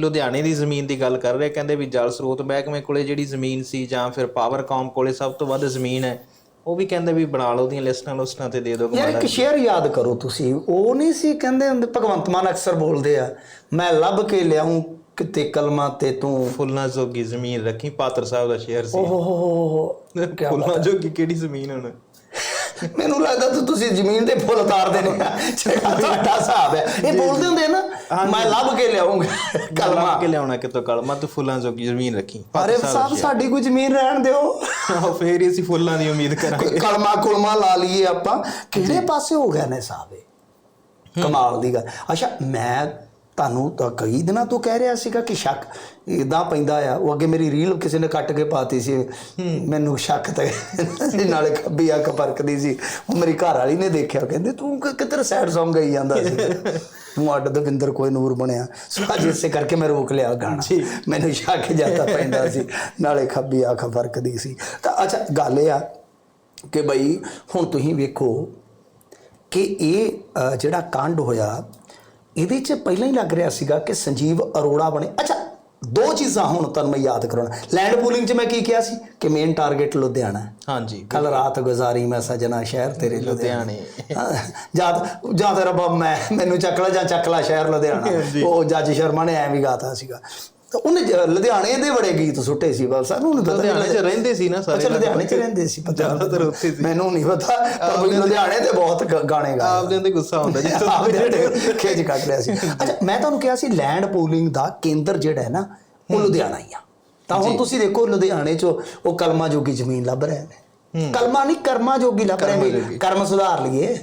ਲੁਧਿਆਣੇ ਦੀ ਜ਼ਮੀਨ ਦੀ ਗੱਲ ਕਰ ਰਹੇ ਕਹਿੰਦੇ ਵੀ ਜਲ ਸਰੋਤ ਮਹਿਕਮੇ ਕੋਲੇ ਜਿਹੜੀ ਜ਼ਮੀਨ ਸੀ ਜਾਂ ਫਿਰ ਪਾਵਰਕਾਮ ਕੋਲੇ ਸਭ ਤੋਂ ਵੱਧ ਜ਼ਮੀਨ ਹੈ ਉਹ ਵੀ ਕਹਿੰਦੇ ਵੀ ਬਣਾ ਲਓ ਦੀਆਂ ਲਿਸਟਾਂ ਲੁਸਟਾਂ ਤੇ ਦੇ ਦਿਓ ਯਾਰ ਇੱਕ ਸ਼ੇਰ ਯਾਦ ਕਰੋ ਤੁਸੀਂ ਉਹ ਨਹੀਂ ਸੀ ਕਹਿੰਦੇ ਹੁੰਦੇ ਭਗਵੰਤ ਮਾਨ ਅਕਸਰ ਬੋਲਦੇ ਆ ਮੈਂ ਲੱਭ ਕੇ ਲਿਆਉਂ ਕਿਤੇ ਕਲਮਾ ਤੇ ਤੂੰ। ਫੁੱਲਾਂ ਜੋਗੀ ਜ਼ਮੀਨ ਰੱਖੀ ਪਾਤਰ ਸਾਹਿਬ ਦਾ ਸ਼ੇਰ ਸੀ। ਓਹ ਹੋ ਹੋ ਹੋ। ਫੁੱਲਾਂ ਜੋਗੀ ਕਿਹੜੀ ਜ਼ਮੀਨ ਹੁਣ? ਮੈਨੂੰ ਲੱਗਦਾ ਤੁ- ਤੁਸੀਂ ਜ਼ਮੀਨ ਦੇ ਫੁੱਲ ਤਾਰਦੇ ਨੇ। ਤੁਹਾਡਾ ਹਿਸਾਬ ਹੈ। ਇਹ ਬੋਲਦੇ ਹੁੰਦੇ ਨਾ ਮੈਂ ਲੱਭ ਕੇ ਲਿਆਉਂਗਾ ਕਲਮਾ। ਕੇ ਲਿਆਉਣਾ ਕਿਤੋਂ ਕਲਮਾ? ਤੂੰ ਫੁੱਲਾਂ ਜੋਗੀ ਜ਼ਮੀਨ ਰੱਖੀ। ਅਰੇ ਸਾਹਿਬ। ਸਾਡੀ ਕੋਈ ਜ਼ਮੀਨ ਰਹਿਣ ਦਿਓ। ਫੇਰ ਹੀ ਅਸੀਂ ਫੁੱਲਾਂ ਦੀ ਉਮੀਦ ਕਰਾਂਗੇ। ਕਲਮਾ ਕੁਲਮਾ ਲਾ ਲਈਏ ਆਪਾਂ। ਕਿਹੜੇ ਪਾਸੇ ਹੋ ਗਿਆ ਨੇ ਸਾਹਿਬ ਕਮਾਲ ਦੀ ਗੱਲ। ਅੱਛਾ ਮੈਂ ਤੁਹਾਨੂੰ ਤਾਂ ਕਈ ਦਿਨਾਂ ਤੋਂ ਕਹਿ ਰਿਹਾ ਸੀਗਾ ਕਿ ਸ਼ੱਕ ਇਦਾਂ ਪੈਂਦਾ ਆ। ਉਹ ਅੱਗੇ ਮੇਰੀ ਰੀਲ ਕਿਸੇ ਨੇ ਕੱਟ ਕੇ ਪਾਤੀ ਸੀ। ਮੈਨੂੰ ਸ਼ੱਕ ਤੇ ਨਾਲੇ ਖੱਬੀ ਅੱਖ ਫਰਕਦੀ ਸੀ। ਉਹ ਮੇਰੀ ਘਰ ਵਾਲੀ ਨੇ ਦੇਖਿਆ। ਕਹਿੰਦੇ ਤੂੰ ਕਿੱਧਰ ਸੈਡ Song ਗਈ ਜਾਂਦਾ ਸੀ? ਤੂੰ ਅੱਡ ਦਵਿੰਦਰ ਕੋਈ ਨੂਰ ਬਣਿਆ। ਸੋ ਅੱਜ ਇਸੇ ਕਰਕੇ ਮੈਂ ਰੋਕ ਲਿਆ ਗਾਣਾ। ਮੈਨੂੰ ਸ਼ੱਕ ਜਾਂਦਾ ਪੈਂਦਾ ਸੀ। ਨਾਲੇ ਖੱਬੀ ਅੱਖ ਫਰਕਦੀ ਸੀ। ਤਾਂ ਅੱਛਾ ਗੱਲ ਇਹ ਆ ਕਿ ਬਈ ਹੁਣ ਤੁਸੀਂ ਵੇਖੋ ਕਿ ਇਹ ਜਿਹੜਾ ਕਾਂਡ ਹੋਇਆ ਇਹਦੇ 'ਚ ਪਹਿਲਾਂ ਹੀ ਲੱਗ ਰਿਹਾ ਸੀਗਾ ਕਿ ਸੰਜੀਵ ਅਰੋੜਾ ਬਣੇ। ਅੱਛਾ ਦੋ ਚੀਜ਼ਾਂ ਹੁਣ ਤੁਹਾਨੂੰ ਮੈਂ ਯਾਦ ਕਰਾਉਣਾ। ਲੈਂਡ ਪੂਲਿੰਗ 'ਚ ਮੈਂ ਕੀ ਕਿਹਾ ਸੀ? ਕਿ ਮੇਨ ਟਾਰਗੇਟ ਲੁਧਿਆਣਾ। ਹਾਂਜੀ। ਕੱਲ ਰਾਤ ਗੁਜ਼ਾਰੀ ਮੈਂ ਸਜਣਾ ਸ਼ਹਿਰ ਤੇਰੇ ਲੁਧਿਆਣੇ। ਜਦ ਜਾਂ ਤੇ ਰੱਬਾ ਮੈਂ ਮੈਨੂੰ ਚੱਕ ਲੈ ਜਾਂ ਚੱਕ ਲੈ ਸ਼ਹਿਰ ਲੁਧਿਆਣਾ। ਉਹ ਜੱਜ ਸ਼ਰਮਾ ਨੇ ਐਵੇਂ ਗਾਤਾ ਸੀਗਾ। ਤਾਂ ਉਹਨੇ ਜ- ਲੁਧਿਆਣੇ ਦੇ ਬੜੇ ਗੀਤ ਸੁੱਟੇ ਸੀ ਸਾਨੂੰ ਨਹੀਂ ਪਤਾ ਲੁਧਿਆਣੇ 'ਚ ਰਹਿੰਦੇ ਸੀ ਨਾ ਸਾਰੇ ਅੱਛਾ ਲੁਧਿਆਣੇ 'ਚ ਰਹਿੰਦੇ ਸੀ ਪਤਾ ਜ਼ਿਆਦਾਤਰ ਉੱਥੇ ਸੀ। ਮੈਨੂੰ ਨਹੀਂ ਪਤਾ ਪਰ ਬਈ ਲੁਧਿਆਣੇ ਤੇ ਬਹੁਤ ਗ- ਗਾਣੇ ਗਾਏ। ਆਪਦੇ ਅੰਦਰ ਗੁੱਸਾ ਹੁੰਦਾ ਜੀ। ਆਪਦੇ ਖੇਜ ਕੱਢ ਰਿਹਾ ਸੀ। ਅੱਛਾ ਮੈਂ ਤੁਹਾਨੂੰ ਕਿਹਾ ਸੀ ਲੈਂਡ ਪੂਲਿੰਗ ਦਾ ਕੇਂਦਰ ਜਿਹੜਾ ਹੈ ਨਾ ਉਹ ਲੁਧਿਆਣਾ ਹੀ ਆ। ਤਾਂ ਹੁਣ ਤੁਸੀਂ ਦੇਖੋ ਲੁਧਿਆਣੇ 'ਚ ਉਹ ਕਲਮਾ ਜੋਗੀ ਜ਼ਮੀਨ ਲੱਭ ਰਹੇ ਨੇ। ਕਲਮਾ ਨਹੀਂ ਕਰਮਾ ਜੋਗੀ ਲੱਭ ਰਹੇ ਨੇ। ਕਰਮ ਸੁਧਾਰ ਲਈਏ।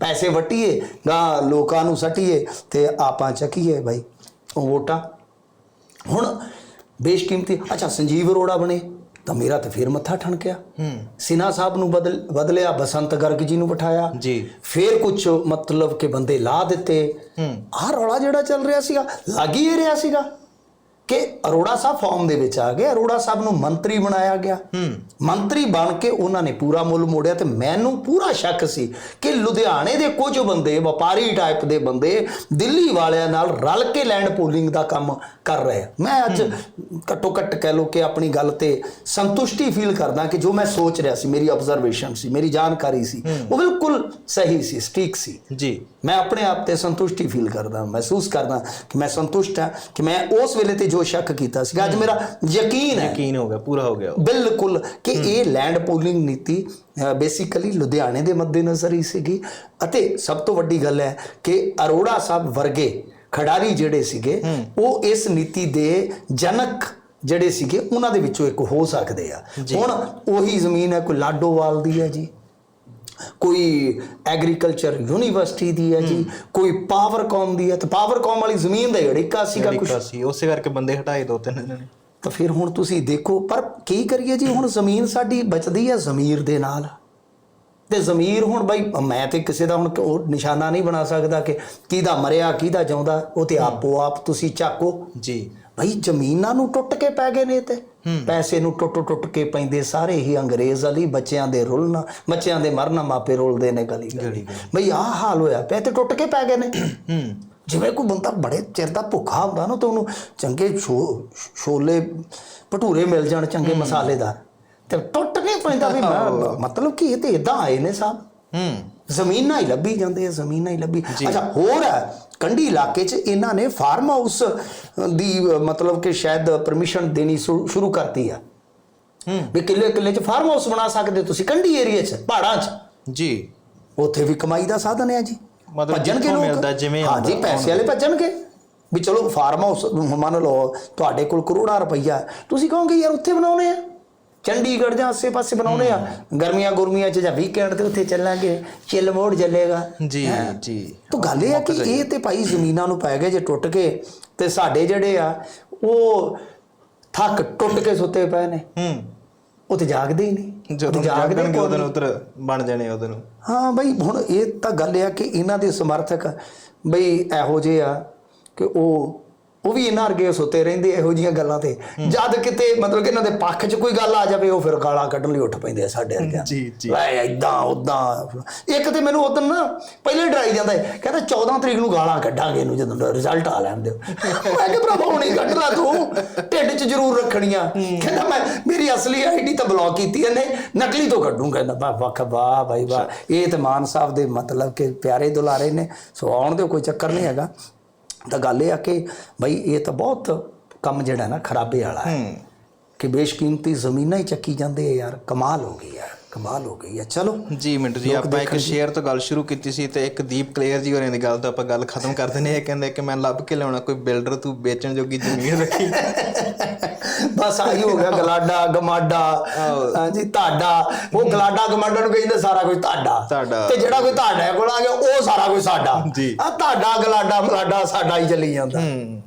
ਪੈਸੇ ਵਟੀਏ ਗਾ ਲੋਕਾਂ ਨੂੰ ਸਟੀਏ ਤੇ ਆਪਾਂ ਚੱਕੀਏ ਭਾਈ ਉਹ ਵੋਟਾਂ। ਹੁਣ ਬੇਸ਼ਕੀਮਤੀ ਅੱਛਾ ਸੰਜੀਵ ਅਰੋੜਾ ਬਣੇ ਤਾਂ ਮੇਰਾ ਤਾਂ ਫਿਰ ਮੱਥਾ ਠਣਕਿਆ। ਹੂੰ। ਸਿਨਾ ਸਾਹਿਬ ਨੂੰ ਬਦਲ ਬਦਲਿਆ ਬਸੰਤ ਗਰਗ ਜੀ ਨੂੰ ਬਿਠਾਇਆ। ਜੀ। ਫਿਰ ਕੁਝ ਮਤਲਬ ਕਿ ਬੰਦੇ ਲਾ ਦਿੱਤੇ। ਹੂੰ। ਆਹ ਰੌਲਾ ਜਿਹੜਾ ਚੱਲ ਰਿਹਾ ਸੀਗਾ ਲੱਗ ਹੀ ਰਿਹਾ ਸੀਗਾ। ਕਿ ਅਰੋੜਾ ਸਾਹਿਬ ਫਾਰਮ ਦੇ ਵਿੱਚ ਆ ਗਏ। ਅਰੋੜਾ ਸਾਹਿਬ ਨੂੰ ਮੰਤਰੀ ਬਣਾਇਆ ਗਿਆ। ਹੂੰ। ਮੰਤਰੀ ਬਣ ਕੇ ਉਹਨਾਂ ਨੇ ਪੂਰਾ ਮੁੱਲ ਮੋੜਿਆ ਤੇ ਮੈਨੂੰ ਪੂਰਾ ਸ਼ੱਕ ਸੀ ਕਿ ਲੁਧਿਆਣੇ ਦੇ ਕੁਝ ਬੰਦੇ ਵਪਾਰੀ ਟਾਈਪ ਦੇ ਬੰਦੇ ਦਿੱਲੀ ਵਾਲਿਆਂ ਨਾਲ ਰਲ ਕੇ ਲੈਂਡ ਪੂਲਿੰਗ ਦਾ ਕੰਮ ਕਰ ਰਹੇ ਮੈਂ ਅੱਜ ਘੱਟੋ ਘੱਟ ਕਹਿ ਲੋ ਕਿ ਆਪਣੀ ਗੱਲ ਤੇ ਸੰਤੁਸ਼ਟੀ ਫੀਲ ਕਰਦਾ ਕਿ ਜੋ ਮੈਂ ਸੋਚ ਰਿਹਾ ਸੀ ਮੇਰੀ ਆਬਜ਼ਰਵੇਸ਼ਨ ਸੀ ਮੇਰੀ ਜਾਣਕਾਰੀ ਸੀ ਉਹ ਬਿਲਕੁਲ ਸਹੀ ਸੀ ਸਟੀਕ ਸੀ। ਜੀ। ਮੈਂ ਆਪਣੇ ਆਪ ਤੇ ਸੰਤੁਸ਼ਟੀ ਫੀਲ ਕਰਦਾ ਮਹਿਸੂਸ ਕਰਦਾ ਕਿ ਮੈਂ ਸੰਤੁਸ਼ਟ ਹਾਂ ਕਿ ਮੈਂ ਉਸ ਵੇਲੇ ਤੇ ਜੋ ਸ਼ੱਕ ਕੀਤਾ ਸੀ ਅੱਜ ਮੇਰਾ ਯਕੀਨ ਹੈ। ਯਕੀਨ ਹੋ ਗਿਆ ਪੂਰਾ ਹੋ ਗਿਆ ਬਿਲਕੁਲ ਕਿ ਇਹ ਲੈਂਡ ਪੂਲਿੰਗ ਨੀਤੀ ਬੇਸਿਕਲੀ ਲੁਧਿਆਣੇ ਦੇ ਮੱਦੇਨਜ਼ਰ ਹੀ ਸੀਗੀ। ਅਤੇ ਸਭ ਤੋਂ ਵੱਡੀ ਗੱਲ ਹੈ ਕਿ ਅਰੋੜਾ ਸਾਹਿਬ ਵਰਗੇ ਖਿਡਾਰੀ ਜਿਹੜੇ ਸੀਗੇ ਉਹ ਇਸ ਨੀਤੀ ਦੇ ਜਨਕ ਜਿਹੜੇ ਸੀਗੇ ਉਹਨਾਂ ਦੇ ਵਿੱਚੋਂ ਇੱਕ ਹੋ ਸਕਦੇ ਆ। ਹੁਣ ਉਹੀ ਜ਼ਮੀਨ ਹੈ ਕੋਈ ਲਾਡੋਵਾਲ ਦੀ ਹੈ ਜੀ। ਕੋਈ ਐਗਰੀਕਲਚਰ ਯੂਨੀਵਰਸਿਟੀ ਦੀ ਹੈ ਜੀ ਕੋਈ ਪਾਵਰਕਾਮ ਦੀ ਹੈ ਤੇ ਪਾਵਰਕਾਮ ਵਾਲੀ ਜ਼ਮੀਨ ਦਾ ੜਿੱਕਾ ਸੀਗਾ ਅਮਰੀਕਾ ਸੀ ਉਸੇ ਕਰਕੇ ਬੰਦੇ ਹਟਾਏ ਦੋ ਤਿੰਨ ਨੇ ਤਾਂ ਫਿਰ ਹੁਣ ਤੁਸੀਂ ਦੇਖੋ ਪਰ ਕੀ ਕਰੀਏ ਜੀ ਹੁਣ ਜ਼ਮੀਨ ਸਾਡੀ ਬਚਦੀ ਹੈ ਜ਼ਮੀਰ ਦੇ ਨਾਲ। ਤੇ ਜ਼ਮੀਰ ਹੁਣ ਬਈ ਮੈਂ ਤੇ ਕਿਸੇ ਦਾ ਹੁਣ ਉਹ ਨਿਸ਼ਾਨਾ ਨਹੀਂ ਬਣਾ ਸਕਦਾ ਕਿ ਕਿਹਦਾ ਮਰਿਆ ਕਿਹਦਾ ਜਿਉਂਦਾ ਉਹ ਤੇ ਆਪੋ ਆਪ ਤੁਸੀਂ ਚੱਕੋ। ਜੀ। ਬਈ ਜ਼ਮੀਨਾਂ ਨੂੰ ਟੁੱਟ ਕੇ ਪੈ ਗਏ ਨੇ ਤੇ। ਪੈਸੇ ਨੂੰ ਟੁੱਟ ਟੁੱਟ ਕੇ ਪੈਂਦੇ ਸਾਰੇ ਹੀ ਅੰਗਰੇਜ਼ ਵਾਲੀ ਬੱਚਿਆਂ ਦੇ ਰੁਲਣਾ ਬੱਚਿਆਂ ਦੇ ਮਰਨਾ ਮਾਪੇ ਰੁਲਦੇ ਨੇ ਗਲੀ ਗਲੀ। ਬਈ ਆਹ ਹਾਲ ਹੋਇਆ ਪਿਆ ਤੇ ਟੁੱਟ ਕੇ ਪੈ ਗਏ ਨੇ। ਜਿਵੇਂ ਕੋਈ ਬੰਦਾ ਬੜੇ ਚਿਰ ਦਾ ਭੁੱਖਾ ਹੁੰਦਾ ਨਾ ਤਾਂ ਉਹਨੂੰ ਚੰਗੇ ਛੋਲੇ ਭਟੂਰੇ ਮਿਲ ਜਾਣ ਚੰਗੇ ਮਸਾਲੇਦਾਰ ਤੇ ਟੁੱਟ ਨਹੀਂ ਪੈਂਦਾ ਵੀ ਮਤਲਬ ਕਿ ਇਹ ਤੇ ਇਦਾਂ ਆਏ ਨੇ ਸਾਹਿਬ ਹੂੰ। ਜ਼ਮੀਨਾਂ ਹੀ ਲੱਭੀ ਜਾਂਦੇ ਆ ਜ਼ਮੀਨਾਂ ਹੀ ਲੱਭੀ। ਅੱਛਾ ਹੋਰ ਹੈ ਕੰਢੀ ਇਲਾਕੇ 'ਚ ਇਹਨਾਂ ਨੇ ਫਾਰਮ ਹਾਊਸ ਦੀ ਮਤਲਬ ਕਿ ਸ਼ਾਇਦ ਪਰਮਿਸ਼ਨ ਦੇਣੀ ਸ਼ੁਰੂ ਕਰਤੀ ਆ। ਹੂੰ। ਵੀ ਕਿੱਲੇ ਕਿੱਲੇ 'ਚ ਫਾਰਮ ਹਾਊਸ ਬਣਾ ਸਕਦੇ ਤੁਸੀਂ ਕੰਢੀ ਏਰੀਆ 'ਚ ਪਹਾੜਾਂ 'ਚ। ਜੀ। ਉੱਥੇ ਵੀ ਕਮਾਈ ਦਾ ਸਾਧਨ ਹੈ ਜੀ। ਮਤਲਬ ਭੱਜਣਗੇ ਜਿੱਥੋਂ ਲੋਕ? ਮਿਲਦਾ ਜਿਵੇਂ ਹਾਂ ਜੀ ਪੈਸੇ ਵਾਲੇ ਭੱਜਣਗੇ। ਵੀ ਚਲੋ ਫਾਰਮ ਹਾਊਸ ਮੰਨ ਲਓ ਤੁਹਾਡੇ ਕੋਲ ਕਰੋੜਾਂ ਰੁਪਈਆ। ਤੁਸੀਂ ਕਹੋਗੇ ਯਾਰ ਉੱਥੇ ਬਣਾਉਣੇ ਆ? ਚੰਡੀਗੜ੍ਹ ਜਾਂ ਆਸੇ ਪਾਸੇ ਬਣਾਉਣੇ ਆ। ਗਰਮੀਆਂ ਗੁਰਮੀਆਂ 'ਚ ਜਾਂ ਵੀਕਐਂਡ ਤੇ ਉੱਥੇ ਚੱਲਾਂਗੇ ਚਿੱਲ ਮੋੜ ਚੱਲੇਗਾ। ਜੀ ਜੀ। ਤਾਂ ਗੱਲ ਇਹ ਆ ਕਿ ਇਹ ਤੇ ਭਾਈ ਜ਼ਮੀਨਾਂ ਨੂੰ ਪੈ ਗਏ ਜੇ ਟੁੱਟ ਕੇ ਤੇ ਸਾਡੇ ਜਿਹੜੇ ਆ ਉਹ ਥੱਕ ਟੁੱਟ ਕੇ ਸੁੱਤੇ ਪਏ ਨੇ। ਹੂੰ। ਉਹ ਤੇ ਜਾਗਦੇ ਹੀ ਨਹੀਂ। ਜਦੋਂ ਜਾਗਣਗੇ ਉਹਦੇ ਨੂੰ ਉਧਰ ਬਣ ਜਾਣੇ ਉਹਦੇ ਹਾਂ ਬਈ ਹੁਣ ਇਹ ਤਾਂ ਗੱਲ ਆ ਕਿ ਇਹਨਾਂ ਦੇ ਸਮਰਥਕ ਬਈ ਇਹੋ ਜਿਹੇ ਆ ਕਿ ਉਹ ਉਹ ਵੀ ਇਹਨਾਂ ਵਰਗੇ ਸੁੱਤੇ ਰਹਿੰਦੇ ਇਹੋ ਜੀਆਂ ਗੱਲਾਂ ਤੇ। ਜਦ ਕਿਤੇ ਮਤਲਬ ਕਿ ਇਹਨਾਂ ਦੇ ਪੱਖ 'ਚ ਕੋਈ ਗੱਲ ਆ ਜਾਵੇ ਉਹ ਫਿਰ ਗਾਲਾਂ ਕੱਢਣ ਲਈ ਉੱਠ ਪੈਂਦੇ ਆ ਸਾਡੇ ਜੀ, ਜੀ। ਲੈ ਇਦਾਂ ਉਦਾਂ ਇੱਕ ਤੇ ਮੈਨੂੰ ਉਦੋਂ ਨਾ ਪਹਿਲੇ ਡਰਾਈ ਜਾਂਦਾ ਹੈ ਕਹਿੰਦਾ 14 ਤਰੀਕ ਨੂੰ ਗਾਲਾਂ ਕੱਢਾਂਗੇ ਇਹਨੂੰ ਜਦੋਂ ਰਿਜ਼ਲਟ ਆ ਲੈਣ ਦਿਓ। ਮੈਂ ਕਿਹਾ ਭਰਾਵਾ ਹੁਣੀ ਕੱਢ ਲਾ ਤੂੰ। ਢਿੱਡ 'ਚ ਜ਼ਰੂਰ ਰੱਖਣੀਆਂ। ਕਹਿੰਦਾ ਮੈਂ ਮੇਰੀ ਅਸਲੀ ਆਈਡੀ ਤਾਂ ਬਲੌਕ ਕੀਤੀ ਇਹਨੇ। ਨਕਲੀ ਤੋਂ ਕੱਢੂੰ ਕਹਿੰਦਾ ਵਾਹ ਵਾਹ ਵਾਹ ਭਾਈ ਵਾਹ। ਇਹ ਤੇ ਮਾਨ ਸਾਹਿਬ ਦੇ ਮਤਲਬ ਕਿ ਪਿਆਰੇ ਦੁਲਾਰੇ ਨੇ। ਸੋ ਆਉਣ ਦੇ ਕੋਈ ਚੱਕਰ ਨਹੀਂ ਹੈਗਾ। ਤਾਂ ਗੱਲ ਇਹ ਆ ਕਿ ਭਾਈ ਇਹ ਤਾਂ ਬਹੁਤ ਕੰਮ ਜਿਹੜਾ ਨਾ ਖਰਾਬੇ ਵਾਲਾ ਹੈ। ਕਿ ਬੇਸ਼ਕੀਮਤੀ ਜ਼ਮੀਨਾਂ ਹੀ ਚੱਕੀ ਜਾਂਦੇ ਆ ਯਾਰ ਕਮਾਲ ਹੋ ਗਈ ਯਾਰ। ਕਮਾਲ ਹੋ ਗਈ ਹੈ। ਚਲੋ ਜੀ ਮਿੰਟੂ ਜੀ ਆਪਾਂ ਇੱਕ ਸ਼ੇਅਰ ਤੋਂ ਗੱਲ ਸ਼ੁਰੂ ਕੀਤੀ ਸੀ ਤੇ ਇੱਕ ਦੀਪ ਕਲੀਅਰ ਜੀ ਹੋਰਾਂ ਦੀ ਗੱਲ ਤੋਂ ਆਪਾਂ ਗੱਲ ਖਤਮ ਕਰ ਦਿੰਦੇ ਇਹ ਕਹਿੰਦੇ ਕਿ ਮੈਂ ਲੱਭ ਕੇ ਲਿਆਉਣਾ ਕੋਈ ਬਿਲਡਰ ਤੂੰ ਵੇਚਣ ਜੋਗੀ ਜ਼ਮੀਨ ਰੱਖੀ। ਬਸ ਆਹੀ ਹੋ ਗਿਆ ਗਲਾਡਾ ਗਮਾਡਾ ਹਾਂਜੀ ਤੁਹਾਡਾ ਉਹ ਗਲਾਡਾ ਗਮਾਡਾ ਨੂੰ ਕਹਿੰਦੇ ਸਾਰਾ ਕੁਝ ਤੁਹਾਡਾ ਤੁਹਾਡਾ। ਤੇ ਜਿਹੜਾ ਕੋਈ ਤੁਹਾਡੇ ਕੋਲ ਆ ਗਿਆ ਉਹ ਸਾਰਾ ਕੁਝ ਸਾਡਾ। ਆ ਤੁਹਾਡਾ ਗਲਾਡਾ ਮਲਾਡਾ ਸਾਡਾ ਹੀ ਚੱਲੀ ਜਾਂਦਾ। ਹੂੰ।